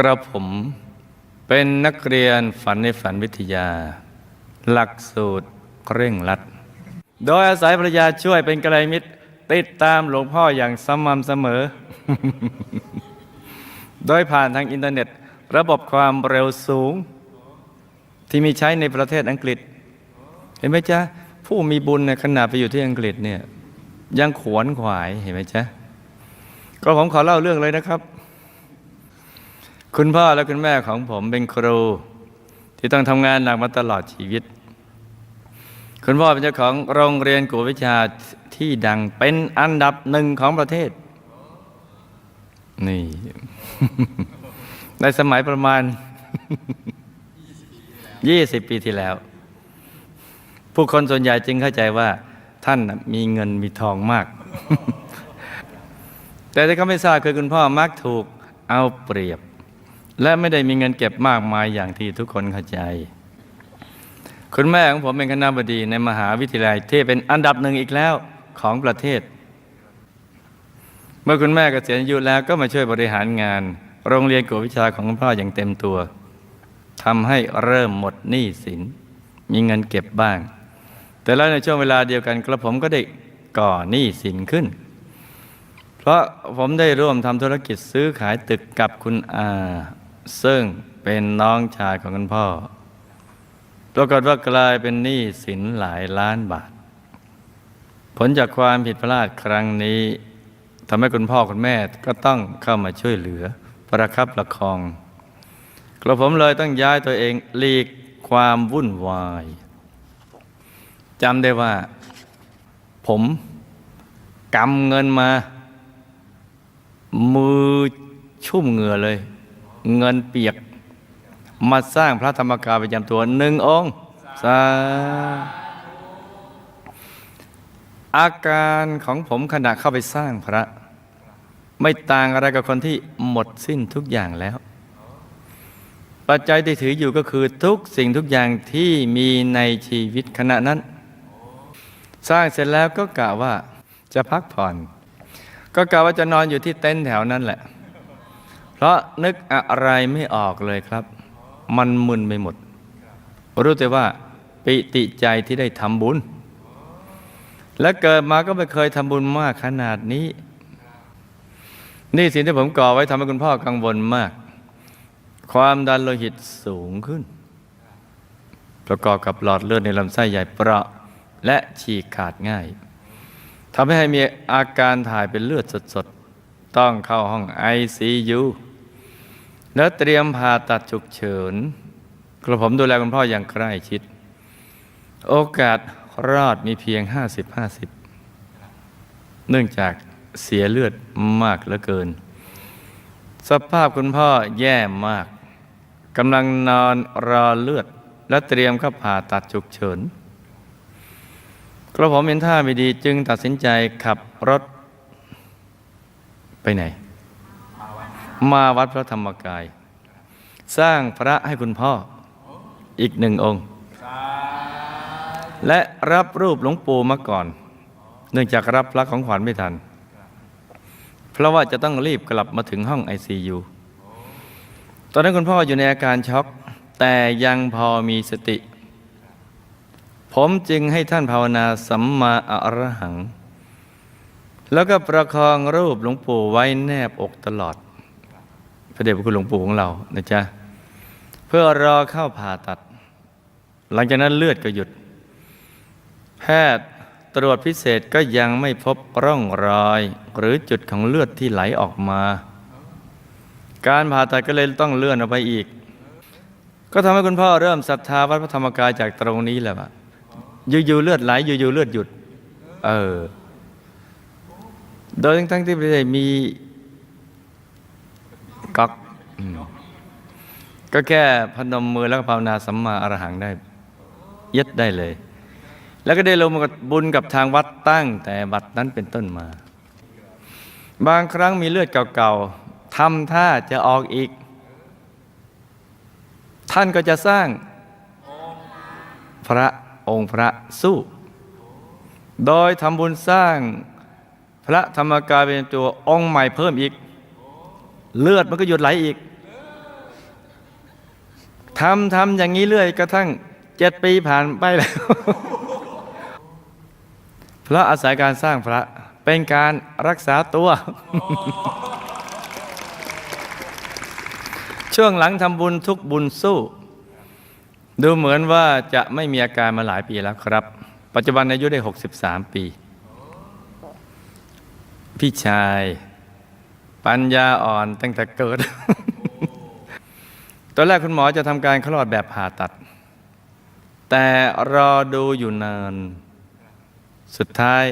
กระผมเป็นนักเรียนฝันในฝันวิทยา หลักสูตรเร่งรัด โดยอาศัยภรรยาช่วยเป็นกระไรมิตร ติดตามหลวงพ่ออย่างสม่ำเสมอ โดยผ่านทางอินเทอร์เน็ต ระบบความเร็วสูง ที่มีใช้ในประเทศอังกฤษ เห็นไหมจ๊ะ ผู้มีบุญเนี่ยขนาดไปอยู่ที่อังกฤษเนี่ยยังขวนขวายเห็นไหมจ๊ะ ก็ผมขอเล่าเรื่องเลยนะครับ คุณพ่อและคุณแม่ของผมเป็นครู ที่ต้องทำงานหนักมาตลอดชีวิต คุณพ่อเป็นเจ้าของโรงเรียนกวดวิชาที่ดังเป็นอันดับหนึ่งของประเทศ นี่ ในสมัยประมาณ 20 ปีที่แล้ว ผู้คนส่วนใหญ่จึงเข้าใจว่า ท่านมีเงินมีทองมาก แต่ที่เขาไม่ทราบคือคุณพ่อมักถูกเอาเปรียบ และไม่ได้มีเงินเก็บมากมายอย่างที่ทุกคนเข้าใจ คุณแม่ของผมเป็นคณะบดีในมหาวิทยาลัยที่เป็นอันดับหนึ่งอีกแล้วของประเทศ เมื่อคุณแม่เกษียณอายุแล้วก็มาช่วยบริหารงาน โรงเรียนกวดวิชาของคุณพ่ออย่างเต็มตัวทำให้เริ่มหมดหนี้สิน มีเงินเก็บบ้าง แต่แล้วในช่วงเวลาเดียวกันกระผมก็ได้ก่อหนี้สินขึ้น เพราะผมได้ร่วมทำธุรกิจซื้อขายตึกกับคุณอา ซึ่งเป็นน้องชายของคุณพ่อ ปรากฏว่ากลายเป็นหนี้สินหลายล้านบาท ผลจากความผิดพลาดครั้งนี้ทำให้คุณพ่อคุณแม่ก็ต้องเข้ามาช่วยเหลือประคับประคอง กระผมเลยต้องย้ายตัวเองหลีกความวุ่นวายจำได้ว่า ผมกำเงินมา มือชุ่มเหงื่อเลย เงินเปียก มาสร้างพระธรรมกายประจำตัวหนึ่งองค์สาอาการของผมขณะเข้าไปสร้างพระ ไม่ต่างอะไรกับคนที่หมดสิ้นทุกอย่างแล้ว ปัจจัยที่ถืออยู่ก็คือทุกสิ่งทุกอย่างที่มีในชีวิตขณะนั้น สร้างเสร็จแล้วก็กะว่าจะพักผ่อน ก็กะว่าจะนอนอยู่ที่เต็นท์แถวนั้นแหละ เพราะนึกอะไรไม่ออกเลยครับ มันมึนไปหมด รู้แต่ว่า ปิติใจที่ได้ทำบุญ และเกิดมาก็ไม่เคยทำบุญมากขนาดนี้ นี่สิ่งที่ผมก่อไว้ทำให้คุณพ่อกังวลมาก ความดันโลหิตสูงขึ้น ประกอบกับหลอดเลือดในลำไส้ใหญ่เปราะและฉีกขาดง่ายทำให้มีอาการถ่ายเป็นเลือดสดๆ ต้องเข้าห้องไอซียู แล้วเตรียมผ่าตัดฉุกเฉินกระผมดูแลคุณพ่ออย่างใกล้ชิด โอกาสรอดมีเพียง 50-50 เนื่องจากเสียเลือดมากเหลือเกิน สภาพคุณพ่อแย่มากกำลังนอนรอเลือด และเตรียมเข้าผ่าตัดฉุกเฉินกระผมเห็นท่าไม่ดีจึงตัดสินใจขับรถไปไหน มาวัดพระธรรมกาย สร้างพระให้คุณพ่ออีกหนึ่งองค์ และรับรูปหลวงปู่มาก่อน เนื่องจากรับพระของขวัญไม่ทัน เพราะว่าจะต้องรีบกลับมาถึงห้องไอซียูตอนนั้นคุณพ่ออยู่ในอาการช็อก แต่ยังพอมีสติ ผมจึงให้ท่านภาวนาสัมมาอรหัง แล้วก็ประคองรูปหลวงปู่ไว้แนบอกตลอด พระเดชพระคุณหลวงปู่ของเรานะจ๊ะเพื่อรอเข้าผ่าตัด หลังจากนั้นเลือดก็หยุด แพทย์ตรวจพิเศษก็ยังไม่พบร่องรอย หรือจุดของเลือดที่ไหลออกมา การผ่าตัดก็เลยต้องเลื่อนออกไปอีก ก็ทำให้คุณพ่อเริ่มศรัทธาวัดพระธรรมกายจากตรงนี้แหละว่าอยู่ๆเลือดไหลอยู่ๆเลือดหยุด เออ โดยทั้งๆที่ไม่ได้มี ก๊อกก็แค่พนมมือแล้วก็ภาวนาสัมมาอรหังได้ยึดได้เลย แล้วก็ได้ลงมากับบุญกับทางวัดตั้ง แต่บัดนั้นเป็นต้นมา บางครั้งมีเลือดเก่าๆทำท่าจะออกอีก ท่านก็จะสร้างพระองค์พระสู้ โดยทำบุญสร้างพระธรรมกายเป็นตัวองค์ใหม่เพิ่มอีก เลือดมันก็หยุดไหลอีกทำทำอย่างนี้เรื่อยกระทั่งเจ็ดปีผ่านไปแล้ว เพราะอาศัยการสร้างพระเป็นการรักษาตัว ช่วงหลังทำบุญทุกบุญสู้ ดูเหมือนว่าจะไม่มีอาการมาหลายปีแล้วครับ ปัจจุบันอายุได้ 63 ปี พี่ชาย ปัญญาอ่อนตั้งแต่เกิด ตอนแรกคุณหมอจะทำการคลอดแบบผ่าตัด แต่รอดูอยู่นาน สุดท้าย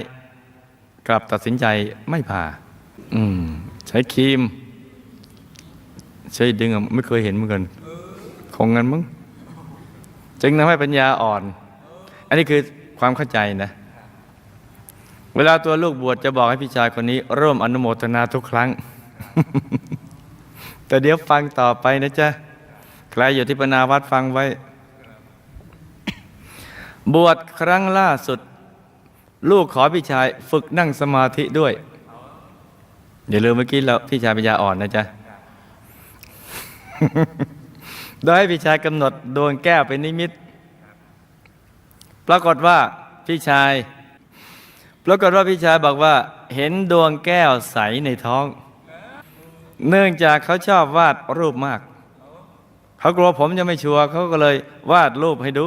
กลับตัดสินใจไม่ผ่า อืม ใช้ครีม ใช้ดึงอะไม่เคยเห็นเหมือนกันคงเงั้นมั้งจึงทำให้ปัญญาอ่อน อันนี้คือความเข้าใจนะ เวลาตัวลูกบวชจะบอกให้พี่ชายคนนี้ ร่วมอนุโมทนาทุกครั้ง แต่เดี๋ยวฟังต่อไปนะจ๊ะ ใครอยู่ที่ปนาวัดฟังไว้ บวชครั้งล่าสุด ลูกขอพี่ชายฝึกนั่งสมาธิด้วย อย่าลืมเมื่อกี้เราพี่ชายปัญญาอ่อนนะจ๊ะ โดยให้พี่ชายกำหนดดวงแก้วเป็นนิมิต ปรากฏว่าพี่ชาย ปรากฏว่าพี่ชายบอกว่า เห็นดวงแก้วใสในท้อง เนื่องจากเขาชอบวาดรูปมาก เขากลัวผมจะไม่ชัวร์เขาก็เลยวาดรูปให้ดู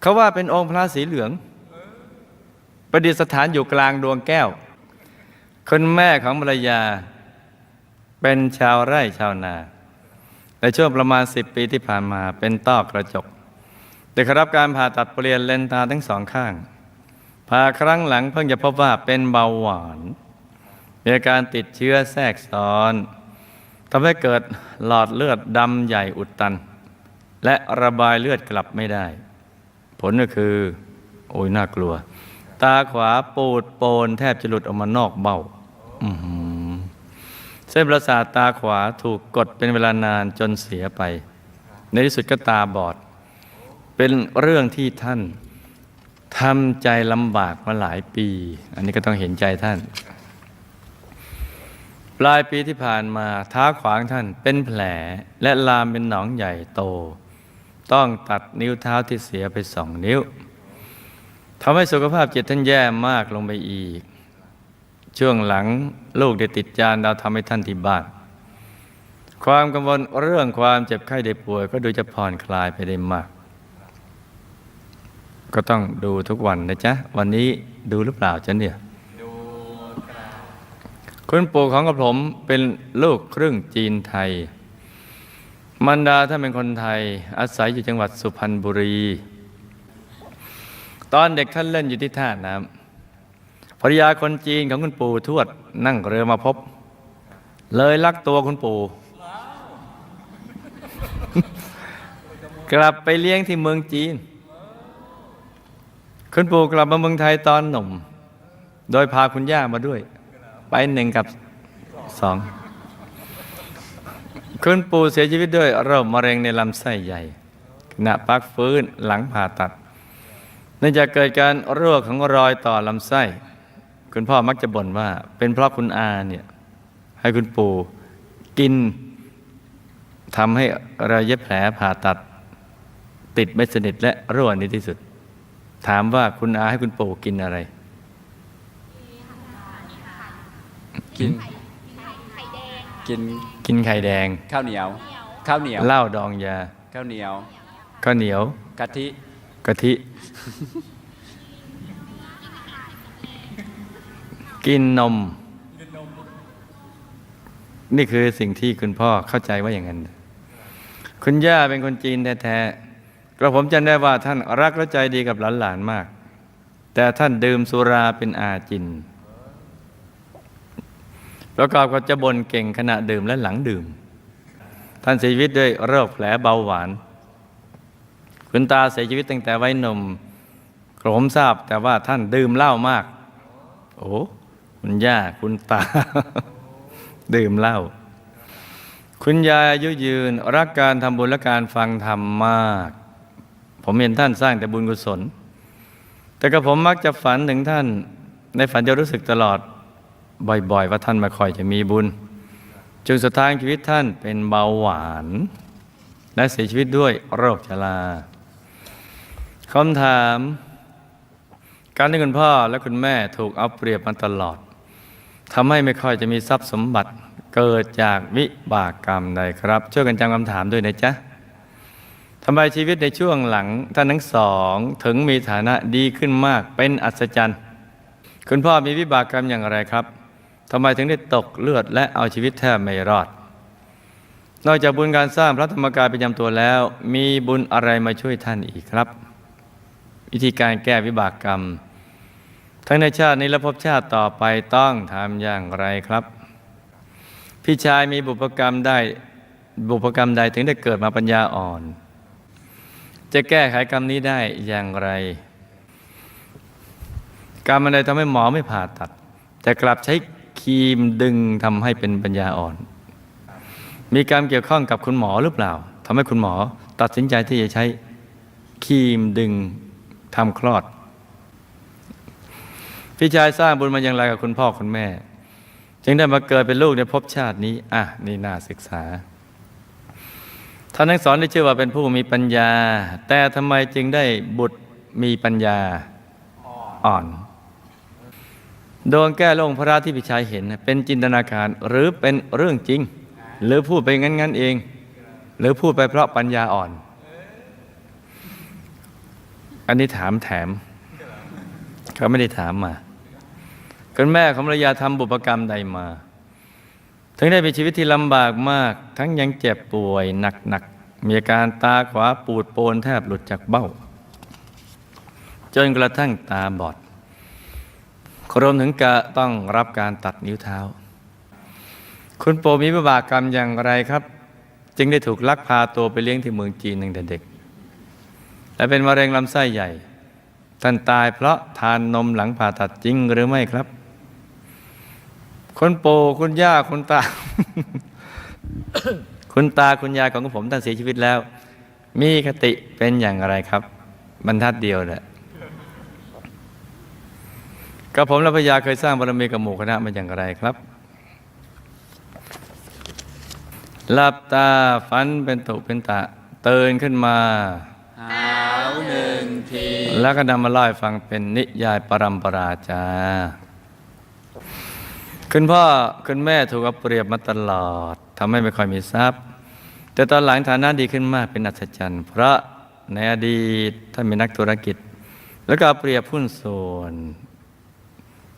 เขาว่าเป็นองค์พระสีเหลือง ประดิษฐานอยู่กลางดวงแก้วคนแม่ของภรรยา เป็นชาวไร่ชาวนาในช่วงประมาณ10ปีที่ผ่านมาเป็นต้อกระจกได้รับการผ่าตัดเปลี่ยนเลนตาทั้งสองข้างผ่าครั้งหลังเพิ่งจะพบว่าเป็นเบาหวาน มีอาการติดเชื้อแทรกซ้อนทำให้เกิดหลอดเลือดดำใหญ่อุดตัน และระบายเลือดกลับไม่ได้ ผลก็คือ โอ้ยน่ากลัว ตาขวาปูดโปนแทบจะหลุดออกมานอกเบ้าเส้นประสาทตาขวาถูกกดเป็นเวลานานจนเสียไป ในที่สุดก็ตาบอด เป็นเรื่องที่ท่านทำใจลำบากมาหลายปี อันนี้ก็ต้องเห็นใจท่าน ปลายปีที่ผ่านมาเท้าขวางท่านเป็นแผลและลามเป็นหนองใหญ่โต ต้องตัดนิ้วเท้าที่เสียไปสองนิ้วทำให้สุขภาพจิตท่านแย่มากลงไปอีก ช่วงหลังลูกได้ติดจานดาวทำให้ท่านที่บ้านความกังวลเรื่องความเจ็บไข้ได้ป่วย ก็ดูจะผ่อนคลายไปได้มาก ก็ต้องดูทุกวันนะจ๊ะ วันนี้ดูหรือเปล่าจ๊ะเนี่ย คุณปู่ของกระผมเป็นลูกครึ่งจีนไทย มันดาท่านเป็นคนไทย อาศัยอยู่จังหวัดสุพรรณบุรี ตอนเด็กท่านเล่นอยู่ที่ท่าน้ำภรรยาคนจีนของคุณปู่ทวดนั่งเรือมาพบ เลยลักตัวคุณปู่กลับไปเลี้ยงที่เมืองจีน คุณปู่กลับมาเมืองไทยตอนหนุ่ม โดยพาคุณย่ามาด้วย ไปหนึ่งกับสองคุณปู่เสียชีวิตด้วยโรคมะเร็งในลำไส้ใหญ่ขณะพักฟื้นหลังผ่าตัดเนื่องจากเกิดการรั่วของรอยต่อลำไส้ คุณพ่อมักจะบ่นว่า เป็นเพราะคุณอาเนี่ยให้คุณปู่กินทำให้รอยเย็บแผลผ่าตัด ติดไม่สนิทและรั่วในที่สุด ถามว่าคุณอาให้คุณปู่กินอะไร กิน กินกินไข่แดง ข้าวเหนียว ข้าวเหนียว เหล้าดองยา ข้าวเหนียว ข้าวเหนียว กะทิ กะทิ กินนม นี่คือสิ่งที่คุณพ่อเข้าใจว่าอย่างนั้น คุณย่าเป็นคนจีนแท้ๆกระผมจำได้ว่าท่านรักและใจดีกับหลานๆมาก แต่ท่านดื่มสุราเป็นอาจิน ประกอบกับจะบ่นเก่งขณะดื่มและหลังดื่ม ท่านเสียชีวิตด้วยโรคแผลเบาหวาน คุณตาเสียชีวิตตั้งแต่วัยหนุ่มกระผมทราบแต่ว่าท่านดื่มเหล้ามาก โอ้คุณย่าคุณตา ดื่มเหล้าคุณยายอายุยืนรักการทำบุญและการฟังธรรมมาก ผมเห็นท่านสร้างแต่บุญกุศล แต่กระผมมักจะฝันถึงท่าน ในฝันจะรู้สึกตลอด บ่อยๆ ว่าท่านมาคอยจะมีบุญจนสุดท้ายชีวิตท่านเป็นเบาหวาน และเสียชีวิตด้วยโรคชราคำถาม การที่คุณพ่อและคุณแม่ถูกเอาเปรียบมาตลอดทำให้ไม่ค่อยจะมีทรัพย์สมบัติเกิดจากวิบากกรรมใดครับ ช่วยกันจำคำถามด้วยนะจ๊ะทำไมชีวิตในช่วงหลังท่านทั้งสองถึงมีฐานะดีขึ้นมากเป็นอัศจรรย์ คุณพ่อมีวิบากกรรมอย่างไรครับ ทำไมถึงได้ตกเลือดและเอาชีวิตแทบไม่รอด นอกจากบุญการสร้างพระธรรมกายประจำตัวแล้ว มีบุญอะไรมาช่วยท่านอีกครับ วิธีการแก้วิบากกรรม ทั้งในชาตินี้และภพชาติต่อไปต้องทำอย่างไรครับ พี่ชายมีบุพกรรมได้บุพกรรมใดถึงได้เกิดมาปัญญาอ่อน จะแก้ไขกรรมนี้ได้อย่างไร กรรมอะไรทำให้หมอไม่ผ่าตัด แต่กลับใช้ ครีมดึงทำให้เป็นปัญญาอ่อน มีกรรเกี่ยวข้องกับคุณหมอหรือเปล่าทำให้คุณหมอตัดสินใจที่จะใช้ครีมดึงทำคลอด พี่ชายสร้างบุญมาอย่างไรกับคุณพ่อคุณแม่ จึงได้มาเกิดเป็นลูกในภพชาตินี้ อะ นี่น่าศึกษา ท่านทั้งสอนได้ชื่อว่าเป็นผู้มีปัญญา แต่ทำไมจึงได้บุตรมีปัญญาอ่อน ดวงแก้โลงพระราที่พี่ชายเห็น เป็นจินตนาการหรือเป็นเรื่องจริง หรือพูดไปงั้นๆเอง หรือพูดไปเพราะปัญญาอ่อน อันนี้ถามแถมเขาไม่ได้ถามมาคุณแม่ของภรรยาทำบุพกรรมใดมา ถึงได้มีชีวิตที่ลำบากมาก ทั้งยังเจ็บป่วยหนักๆมีอาการตาขวาปูดโปนแทบหลุดจากเบ้า จนกระทั่งตาบอด รวมถึงกะต้องรับการตัดนิ้วเท้า คุณโปมีวิบากกรรมอย่างไรครับ จึงได้ถูกลักพาตัวไปเลี้ยงที่เมืองจีนตั้งแต่เด็ก และเป็นมะเร็งลำไส้ใหญ่ ท่านตายเพราะทานนมหลังผ่าตัดจริงหรือไม่ครับ คุณปู่คุณย่าคุณตา คุณตาคุณยายของผมท่านเสียชีวิตแล้ว มีคติเป็นอย่างไรครับ บรรทัดเดียวแหละ กับผมและพญาเคยสร้างบารมีกับหมู่คณะมาอย่างไรครับหลับตาฝันเป็นตุเป็นตะเตือนขึ้นมาหาวหนึ่งทีแล้วก็นำมาเล่าให้ฟังเป็นนิยายปรัมปราจาคุณพ่อคุณแม่ถูกเอาเปรียบมาตลอดทำให้ไม่ค่อยมีทรัพย์ แต่ตอนหลังฐานะดีขึ้นมากเป็นอัศจรรย์ เพราะในอดีตท่านเป็นนักธุรกิจ แล้วก็เอาเปรียบหุ้นส่วน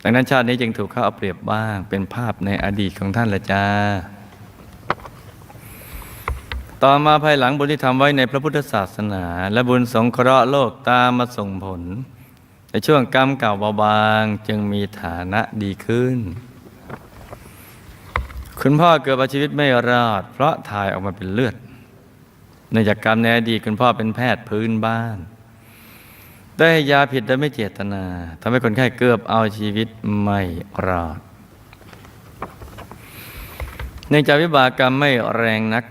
ดังนั้นชาตินี้จึงถูกเขาเอาเปรียบบ้าง เป็นภาพในอดีตของท่านละจ้า ต่อมาภายหลังบุญที่ทำไว้ในพระพุทธศาสนา และบุญสงเคราะห์โลกตามมาส่งผล ในช่วงกรรมเก่าเบาบางจึงมีฐานะดีขึ้น คุณพ่อเกิดมาชีวิตไม่รอด เพราะถ่ายออกมาเป็นเลือดเนื่องจากกรรมในอดีตคุณพ่อเป็นแพทย์พื้นบ้าน ได้ให้ยาผิดโดยไม่เจตนาทำให้คนไข้เกือบเอาชีวิตไม่รอดเนื่องจากวิบากกรรมไม่แรงนัก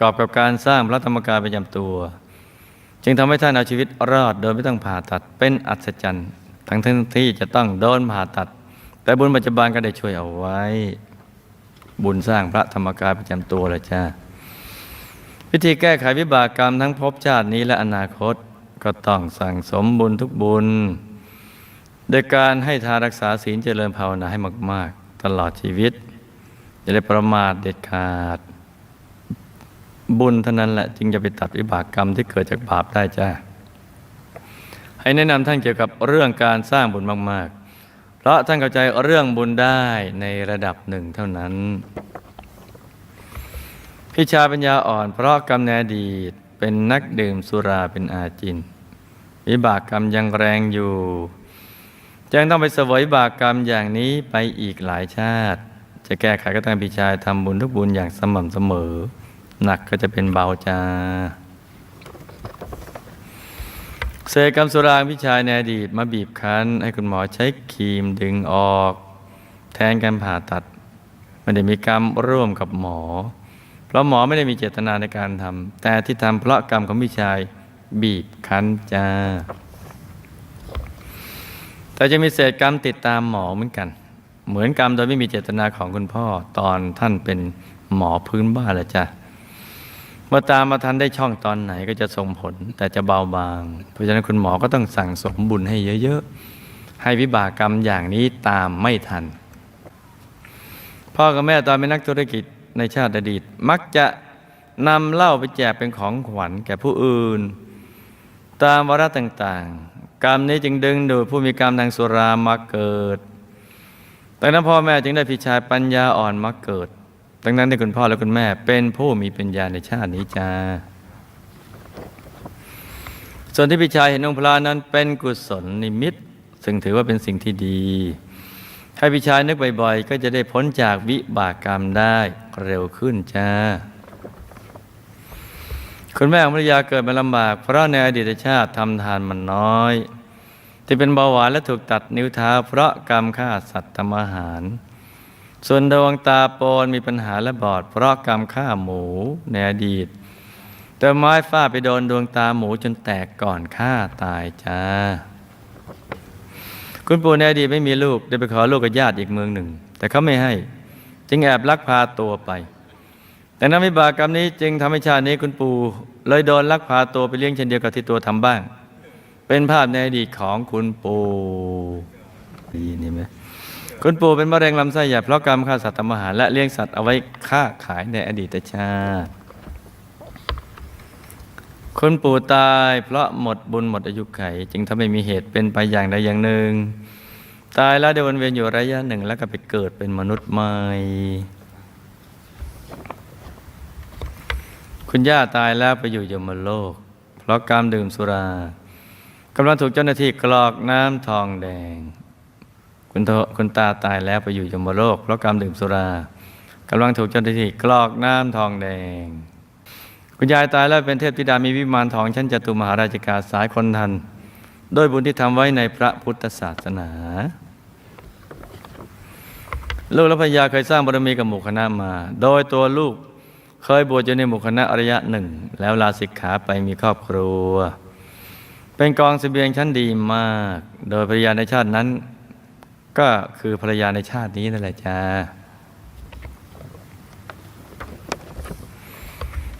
กอบกับการสร้างพระธรรมกายประจำตัว จึงทำให้ท่านเอาชีวิตรอดโดยไม่ต้องผ่าตัดเป็นอัศจรรย์ทั้งทั้งที่จะต้องโดนผ่าตัด แต่บุญปัจจุบันก็ได้ช่วยเอาไว้ บุญสร้างพระธรรมกายประจำตัวเลยจ้าวิธีแก้ไขวิบากกรรมทั้งภพชาตินี้และอนาคต ก็ต้องสั่งสมบุญทุกบุญโดยการให้ทานรักษาศีลเจริญภาวนาให้มาก ๆ ตลอดชีวิตอย่าได้ประมาทเด็ดขาด บุญเท่านั้นแหละจึงจะไปตัดวิบากกรรมที่เกิดจากบาปได้จ้าให้แนะนำท่านเกี่ยวกับเรื่องการสร้างบุญมาก ๆ เพราะท่านเข้าใจเรื่องบุญได้ในระดับหนึ่งเท่านั้นพิชาปัญญาอ่อนเพราะกรรมในอดีตเป็นนักดื่มสุราเป็นอาจิน วิบากกรรมยังแรงอยู่ จึงต้องไปเสวยวิบากกรรมอย่างนี้ไปอีกหลายชาติ จะแก้ไขก็ต้องพิชายทำบุญทุกบุญอย่างสม่ำเสมอ หนักก็จะเป็นเบาจ้าเศษกรรมสุรางพิชายในอดีตมาบีบคั้น ให้คุณหมอใช้ครีมดึงออก แทนการผ่าตัดไม่ได้มีกรรมร่วมกับหมอ เพราะหมอไม่ได้มีเจตนาในการทำแต่ที่ทำเพราะกรรมของพิชาย บีบคั้นจ้า แต่จะมีเศษกรรมติดตามหมอเหมือนกัน เหมือนกรรมโดยไม่มีเจตนาของคุณพ่อ ตอนท่านเป็นหมอพื้นบ้านละจ้ะเมื่อตามมาทันได้ช่องตอนไหนก็จะส่งผลแต่จะเบาบาง เพราะฉะนั้นคุณหมอก็ต้องสั่งสมบุญให้เยอะๆ ให้วิบากกรรมอย่างนี้ตามไม่ทัน พ่อกับแม่ตอนเป็นนักธุรกิจในชาติอดีต มักจะนำเหล้าไปแจกเป็นของขวัญแก่ผู้อื่น ตามวาระต่างๆ กรรมนี้จึงดึงดูดผู้มีกรรมทางสุรามาเกิดดังนั้นพ่อแม่จึงได้พิชายปัญญาอ่อนมาเกิด ดังนั้นที่คุณพ่อและคุณแม่เป็นผู้มีปัญญาในชาตินี้จ้าส่วนที่พิชายเห็นองค์พระนั้นเป็นกุศลนิมิต ซึ่งถือว่าเป็นสิ่งที่ดีให้พิชายนึกบ่อยๆ ก็จะได้พ้นจากวิบากกรรมได้เร็วขึ้นจ้า คุณแม่ของภรรยาเกิดมาลำบาก เพราะในอดีตชาติทำทานมันน้อย ที่เป็นเบาหวานและถูกตัดนิ้วเท้า เพราะกรรมฆ่าสัตว์ทำอาหาร ส่วนดวงตาโปนมีปัญหาและบอด เพราะกรรมฆ่าหมูในอดีต แต่ไม้ฟาดไปโดนดวงตาหมูจนแตกก่อนฆ่าตายจ้า คุณปู่ในอดีตไม่มีลูกได้ไปขอลูกกับญาติอีกเมืองหนึ่ง แต่เขาไม่ให้ จึงแอบลักพาตัวไป แต่นั้นวิบากกรรมนี้จึงทำให้ชาตินี้คุณปู่เลยโดนลักพาตัวไปเลี้ยงเช่นเดียวกับที่ตัวทำบ้าง เป็นภาพในอดีตของคุณปู่ดีนี่ไหมคุณปู่เป็นมะเร็งลำไส้ใหญ่เพราะกรรมฆ่าสัตว์ทำอาหารและเลี้ยงสัตว์เอาไว้ค้าขายในอดีตชาติคุณปู่ตายเพราะหมดบุญหมดอายุไข จึงทำให้มีเหตุเป็นไปอย่างใดอย่างหนึ่ง ตายแล้วได้วนเวียนอยู่ระยะหนึ่งแล้วก็ไปเกิดเป็นมนุษย์ใหม่ คุณย่าตายแล้วไปอยู่ยมโลก เพราะการดื่มสุรากำลังถูกเจ้าหน้าที่กรอกน้ำทองแดง คุณโตคุณตาตายแล้วไปอยู่ยมโลก เพราะการดื่มสุรากำลังถูกเจ้าหน้าที่กรอกน้ำทองแดง คุณยายตายแล้วเป็นเทพธิดามีวิมานทองชั้นจตุมหาราชิกาสายคนทันโดยบุญที่ทำไว้ในพระพุทธศาสนาลูกและภรรยาเคยสร้างบารมีกับหมู่คณะมา โดยตัวลูก เคยบวชอยู่ในหมู่คณะอริยะหนึ่ง แล้วลาสิกขาไปมีครอบครัว เป็นกองเสบียงชั้นดีมาก โดยภรรยาในชาตินั้น ก็คือภรรยาในชาตินี้นั่นแหละจ้า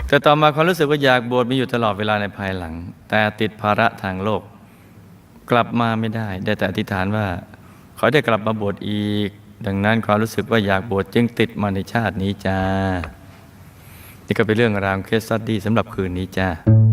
แต่ต่อมาความรู้สึกว่าอยากบวชมีอยู่ตลอดเวลาในภายหลัง แต่ติดภาระทางโลก กลับมาไม่ได้ ได้แต่อธิษฐานว่าขอได้กลับมาบวชอีก ดังนั้นความรู้สึกว่าอยากบวชจึงติดมาในชาตินี้จ้า นี่ก็เป็นเรื่องราวเคสสตดี้สำหรับคืนนี้จ้า